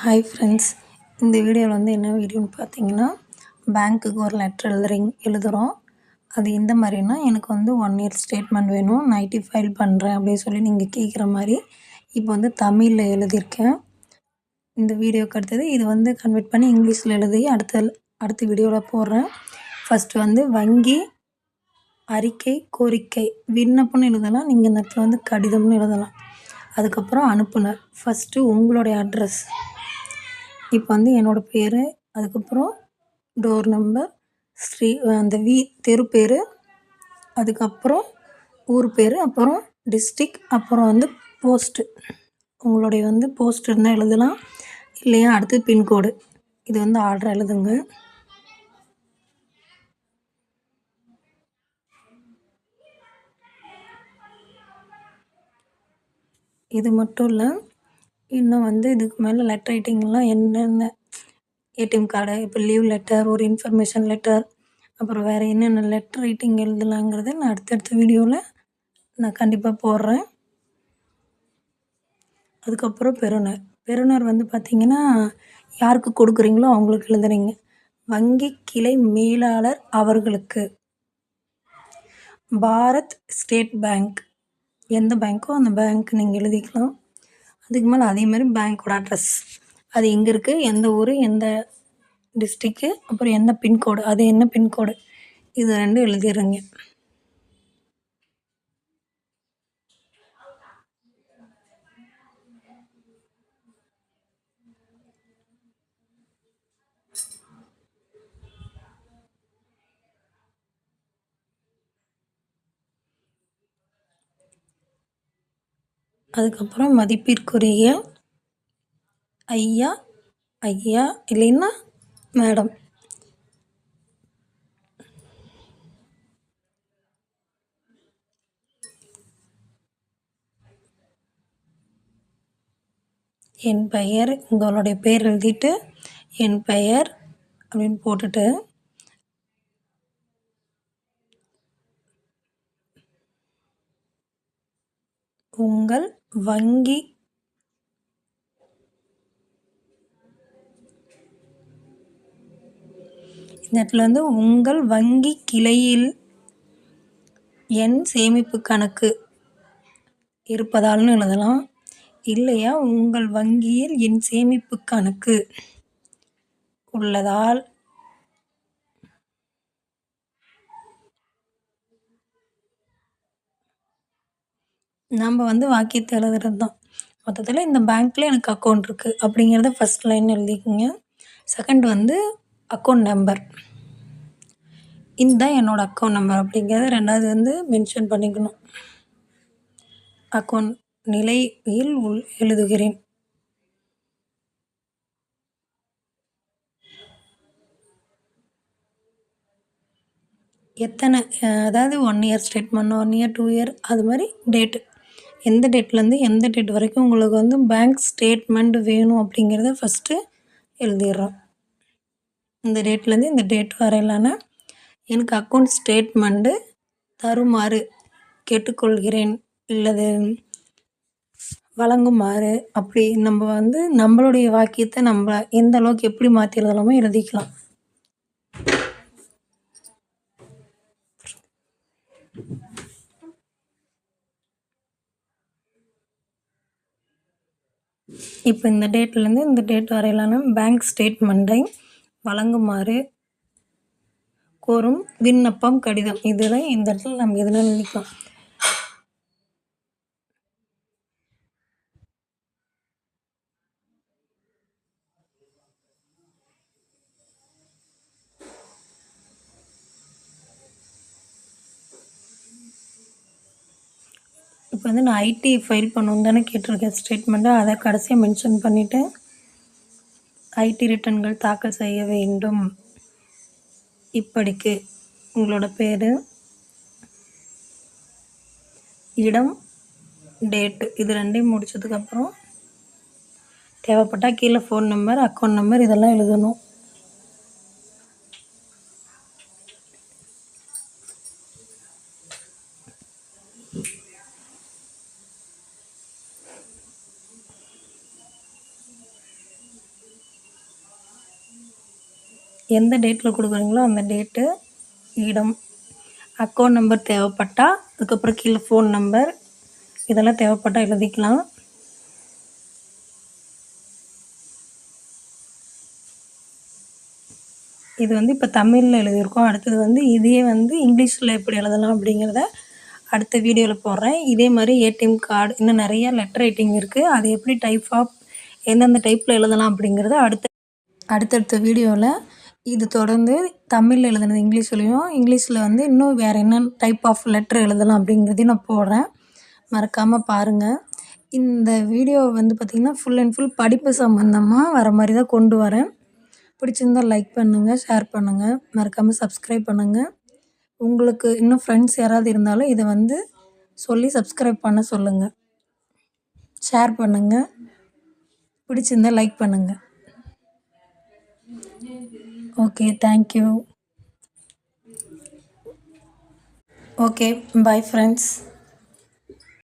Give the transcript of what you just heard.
Hi friends இந்த வீடியோவில் வந்து என்ன வீடியோன்னு பார்த்தீங்கன்னா பேங்க்குக்கு ஒரு லெட்ரு எழுதுறீங்க எழுதுகிறோம் அது எந்த மாதிரினா எனக்கு வந்து ஒன் இயர் ஸ்டேட்மெண்ட் வேணும் நைட்டி ஃபைல் பண்ணுறேன் அப்படின்னு சொல்லி நீங்கள் கேட்குற மாதிரி இப்போ வந்து தமிழில் எழுதியிருக்கேன். இந்த வீடியோக்கு அடுத்தது இது வந்து கன்வெர்ட் பண்ணி இங்கிலீஷில் எழுதி அடுத்த அடுத்த வீடியோவில் போடுறேன். ஃபஸ்ட்டு வந்து வங்கி அறிக்கை கோரிக்கை விண்ணப்பம்னு எழுதலாம். நீங்கள் இந்த இடத்துல வந்து கடிதம்னு எழுதலாம். அதுக்கப்புறம் அனுப்புனர். ஃபஸ்ட்டு உங்களுடைய அட்ரஸ் இப்போ வந்து என்னோடய பேர் அதுக்கப்புறம் டோர் நம்பர் ஸ்ரீ அந்த வீ தெரு பேர் அதுக்கப்புறம் ஊர் பேர் அப்புறம் டிஸ்ட்ரிக் அப்புறம் வந்து போஸ்ட்டு உங்களுடைய வந்து போஸ்ட் இருந்தால் எழுதலாம். இல்லையா அடுத்து பின்கோடு இது வந்து ஆர்டர் எழுதுங்க. இது மட்டும் இல்லை இன்னும் வந்து இதுக்கு மேலே லெட்டர் ரைட்டிங்லாம் என்னென்ன? ஏடிஎம் கார்டு இப்போ லீவ் லெட்டர் ஒரு இன்ஃபர்மேஷன் லெட்டர் அப்புறம் வேறு என்னென்ன லெட்டர் ரைட்டிங் எழுதலாங்கிறத நான் அடுத்தடுத்த வீடியோவில் நான் கண்டிப்பாக போடுறேன். அதுக்கப்புறம் பெறுநர். பெறுநர் வந்து பார்த்திங்கன்னா யாருக்கு கொடுக்குறீங்களோ அவங்களுக்கு எழுதுறீங்க. வங்கி கிளை மேலாளர் அவர்களுக்கு. Bharat State Bank. எந்த பேங்க்கோ அந்த பேங்க் நீங்கள் எழுதிக்கலாம். அதுக்கு மேலே அதேமாதிரி பேங்க்கோட அட்ரஸ் அது எங்கே இருக்குது எந்த ஊர்? எந்த டிஸ்ட்ரிக்கு அப்புறம் என்ன பின்கோடு அது என்ன பின்கோடு இது ரெண்டும் எழுதிடுறேங்க. அதுக்கப்புறம் மதிப்பிற்குரிய ஐயா ஐயா இல்லைன்னா மேடம். என் பெயர் உங்களுடைய பேர் எழுதிட்டு என் பெயர் அப்படின்னு போட்டுட்டு உங்கள் வங்கி. இந்த இடத்துல வந்து உங்கள் வங்கி கிளையில் என் சேமிப்பு கணக்கு இருப்பதால்னு எழுதலாம். இல்லையா? உங்கள் வங்கியில் என் சேமிப்பு கணக்கு உள்ளதால் நாம் வந்து வாக்கியத்தை எழுதுறது தான் மொத்தத்தில் இந்த பேங்க்கில் எனக்கு அக்கௌண்ட் இருக்குது அப்படிங்கிறத ஃபஸ்ட் லைன் எழுதிக்கோங்க. செகண்ட் வந்து அக்கௌண்ட் நம்பர் இதுதான் என்னோடய அக்கௌண்ட் நம்பர் அப்படிங்கிறத ரெண்டாவது வந்து மென்ஷன் பண்ணிக்கணும். அக்கௌண்ட் நிலையில் உள் எழுதுகிறேன். எத்தனை அதாவது one year statement one year two year அது மாதிரி டேட்டு எந்த டேட்லேருந்து எந்த டேட் வரைக்கும் உங்களுக்கு வந்து பேங்க் ஸ்டேட்மெண்ட் வேணும் அப்படிங்கிறத ஃபஸ்ட்டு எழுதிடுறோம். இந்த டேட்லேருந்து இந்த டேட் வரையிலான எனக்கு அக்கௌண்ட் ஸ்டேட்மெண்ட்டு தருமாறு கேட்டுக்கொள்கிறேன். இல்லது வழங்குமாறு. அப்படி நம்ம வந்து நம்மளுடைய வாக்கியத்தை நம்ம எந்த அளவுக்கு எப்படி மாற்றி எழுதலாமோ எழுதிக்கலாம். இப்போ இந்த டேட்லேருந்து இந்த டேட் வரையிலான பேங்க் ஸ்டேட்மெண்ட்டை வழங்குமாறு கோரும் விண்ணப்பம் கடிதம். இதில் இந்த இடத்துல நம்ம எதில் நினைக்கலாம் இப்போ வந்து நான் ஐடி ஃபைல் பண்ணணும் தானே கேட்டிருக்கேன். ஸ்டேட்மெண்ட்டை அதை கடைசியாக மென்ஷன் பண்ணிவிட்டு ஐடி ரிட்டர்ன்கள் தாக்கல் செய்ய வேண்டும். இப்படிக்கு உங்களோட பேர் இடம் டேட்டு இது ரெண்டையும் முடித்ததுக்கப்புறம் தேவைப்பட்டால் கீழே ஃபோன் நம்பர் அக்கௌண்ட் நம்பர் இதெல்லாம் எழுதணும். எந்த டேட்டில் கொடுக்குறீங்களோ அந்த டேட்டு இடம் அக்கௌண்ட் நம்பர் தேவைப்பட்டால் அதுக்கப்புறம் கீழே ஃபோன் நம்பர் இதெல்லாம் தேவைப்பட்டால் எழுதிக்கலாம். இது வந்து இப்போ தமிழில் எழுதியிருக்கோம். அடுத்தது வந்து இதே வந்து இங்கிலீஷில் எப்படி எழுதலாம் அப்படிங்கிறத அடுத்த வீடியோவில் போடுறேன். இதே மாதிரி ஏடிஎம் கார்டு இன்னும் நிறைய லெட்டர் ரைட்டிங் இருக்குது அது எப்படி டைப் ஆஃப் எந்தெந்த டைப்பில் எழுதலாம் அப்படிங்கிறத அடுத்த அடுத்தடுத்த வீடியோவில் இது தொடர்ந்து தமிழில் எழுதுனது இங்கிலீஷ்லேயும் இங்கிலீஷில் வந்து இன்னும் வேறு என்ன டைப் ஆஃப் லெட்டர் எழுதலாம் அப்படிங்கிறதையும் நான் போடுறேன். மறக்காமல் பாருங்கள் இந்த வீடியோ வந்து பார்த்திங்கன்னா ஃபுல் அண்ட் ஃபுல் படிப்பு சம்மந்தமாக வர மாதிரி தான் கொண்டு வரேன். பிடிச்சிருந்தா லைக் பண்ணுங்கள் ஷேர் பண்ணுங்கள் மறக்காமல் சப்ஸ்கிரைப் பண்ணுங்கள் உங்களுக்கு இன்னும் ஃப்ரெண்ட்ஸ் யாராவது இருந்தாலும் இதை வந்து சொல்லி சப்ஸ்கிரைப் பண்ண சொல்லுங்கள் ஷேர் பண்ணுங்கள் பிடிச்சிருந்தா லைக் பண்ணுங்கள் Okay, thank you. Okay, bye friends.